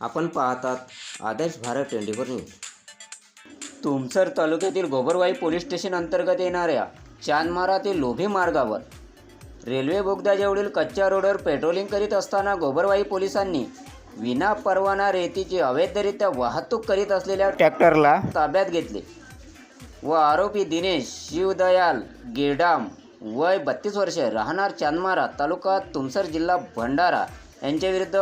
आपण पाहतात Adarsh Bharat twenty four news. Tumsar तालुक्यातील गोबरवाई पोलीस स्टेशन अंतर्गत येणाऱ्या चांदमारा ते लोभी मार्गावर रेल्वे बोगद्याजवळील कच्च्या रोडवर पेट्रोलिंग करीत असताना गोबरवाई पोलिसांनी विना परवाना रेतीची अवैधरित्या वाहतूक करीत असलेल्या ट्रॅक्टरला ताब्यात घेतले व आरोपी दिनेश शिवदयाल गेडाम वय बत्तीस वर्षे राहणार चांदमारा तालुका तुमसर जिल्हा भंडारा यांच्याविरुद्ध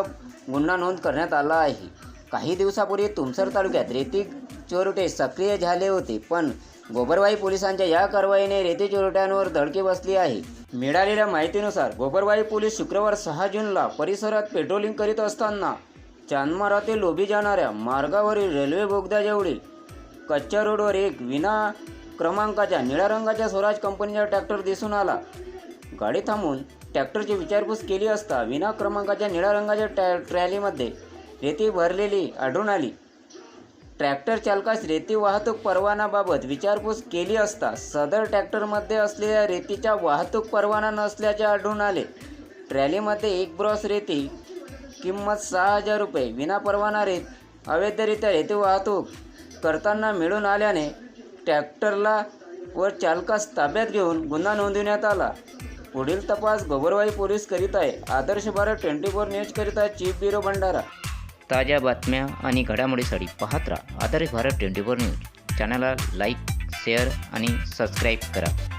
गुन्हा नोंद करण्यात आला आहे. काही दिवसापूर्वी तुमसर तालुक्यात रेती चोरटे सक्रिय झाले होते पण गोबरवाई पोलिसांच्या या कारवाईने रेती चोरट्यांवर धडकी बसली आहे. मिळालेल्या माहितीनुसार गोबरवाई पोलीस शुक्रवार सहा जूनला परिसरात पेट्रोलिंग करीत असताना चांदमारा ते लोभी जाणाऱ्या मार्गावरील रेल्वे बोगद्याजवळील कच्च्या रोडवर एक विना क्रमांकाच्या निळ्या रंगाच्या स्वराज कंपनीचा ट्रॅक्टर दिसून आला. गाडी थांबून ट्रॅक्टरची विचारपूस केली असता विना क्रमांकाच्या निळ्या रंगाच्या ट्रॅ ट्रॅलीमध्ये रेती भरलेली आढळून आली. ट्रॅक्टर चालकास रेती वाहतूक परवानाबाबत विचारपूस केली असता सदर ट्रॅक्टरमध्ये असलेल्या रेतीच्या वाहतूक परवाना नसल्याचे आढळून आले. ट्रॅलीमध्ये एक ब्रॉस रेती किंमत सहा हजार रुपये विनापरवाना रेत अवैधरित्या रेती वाहतूक करताना मिळून आल्याने ट्रॅक्टरला व चालकास ताब्यात घेऊन गुन्हा नोंदवण्यात आला. पुढील तपास गोबरवाई पोलीस करीत आहे. Adarsh Bharat twenty four news करीता चीफ ब्युरो भंडारा. ताज्या बातम्या आणि घडामोडीसाठी पाहत राहा. Adarsh Bharat twenty four news. चॅनलला लाईक शेअर आणि सबस्क्राईब करा.